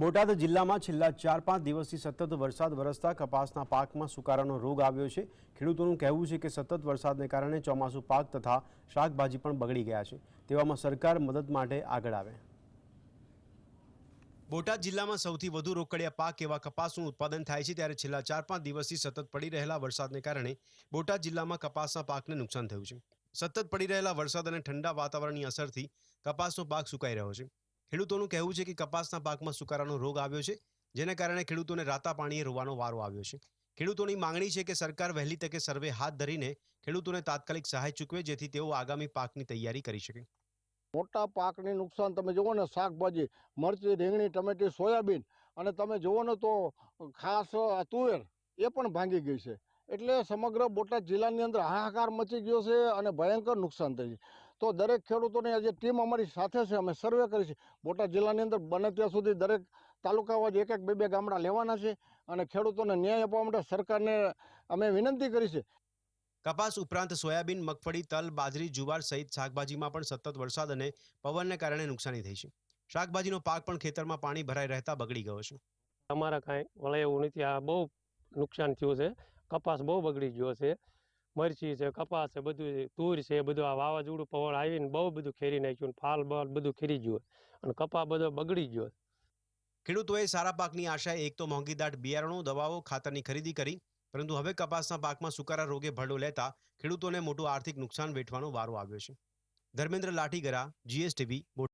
બોટાદ જિલ્લામાં છેલ્લા ચાર પાંચ દિવસથી સતત વરસાદ વરસતા કપાસના પાકમાં સુકારાનો રોગ આવ્યો છે. ખેડૂતોનું કહેવું છે કે સતત વરસાદને કારણે ચોમાસું પાક તથા શાકભાજી પણ બગડી ગયા છે. તેવામાં સરકાર મદદ માટે આગળ આવે. બોટાદ જિલ્લામાં સૌથી વધુ રોકડિયા પાક એવા કપાસનું ઉત્પાદન થાય છે ત્યારે છેલ્લા ચાર પાંચ દિવસથી સતત પડી રહેલા વરસાદને કારણે બોટાદ જિલ્લામાં કપાસના પાકને નુકસાન થયું છે. સતત પડી રહેલા વરસાદ અને ઠંડા વાતાવરણની અસરથી કપાસનો પાક સુકાઈ રહ્યો છે. ખેડૂતોનું કહેવું છે કે કપાસના પાકમાં સુકારાનો રોગ આવ્યો છે, જેના કારણે ખેડૂતોને રાતા પાણીએ રોવાનો વારો આવ્યો છે. ખેડૂતોની માંગણી છે કે સરકાર વહેલી તકે સર્વે હાથ ધરીને ખેડૂતોને તાત્કાલિક સહાય ચૂકવે, જેથી તેઓ આગામી પાકની તૈયારી કરી શકે. મોટા પાકની નુકસાન તમે જુઓ ને, શાકભાજી, મરચી, રીંગણી, ટમેટી, સોયાબીન અને તમે જુઓ ને તો ખાસ તુવેર એ પણ ભાંગી ગઈ છે. એટલે સમગ્ર બોટાદ જિલ્લાની અંદર હાહાકાર મચી ગયો છે અને ભયંકર નુકસાન થયું છે. તો દરેક ખેડૂતોની આજે ટીમ અમારી સાથે છે અમે સર્વે કરી છે. બોટાદ જિલ્લાની અંદર બને ત્યાં સુધી દરેક તાલુકામાં એક એક બે બે ગામડા લેવાના છે અને ખેડૂતોને ન્યાય આપવા માટે સરકારને અમે વિનંતી કરી છે. કપાસ ઉપરાંત સોયાબીન મગફળી તલ બાજરી જુવાર સહિત શાકભાજીમાં પણ સતત વરસાદ અને પવનને કારણે નુકસાની થઈ છે. શાકભાજીનો પાક પણ ખેતરમાં પાણી ભરાઈ રહેતા બગડી ગયો છે. અમારા કાંઈ વળે એવું નથી. આ બહુ નુકસાન થયું છે. કપાસ બહુ બગડી ગયો છે. મરચી છે, કપાસ છે, બધું તુર છે બધું આ વાવાઝોડું પવન આવીને બહુ બધું ખેરી નાખ્યું ફાલ બાલ બધું ખેરી ગયું અને કપા બધો બગડી ગયો ખેડૂતોએ સારા પાકની આશાએ એક તો મોંઘી દાટ બિયારણો, દવાઓ, ખાતરની ખરીદી કરી. પરંતુ હવે કપાસના પાકમાં સુકારા રોગે ભરડો લેતા ખેડૂતોને મોટું આર્થિક નુકસાન વેઠવાનો વારો આવ્યો છે. ધર્મેન્દ્ર લાઠીગરા, જીએસટીવી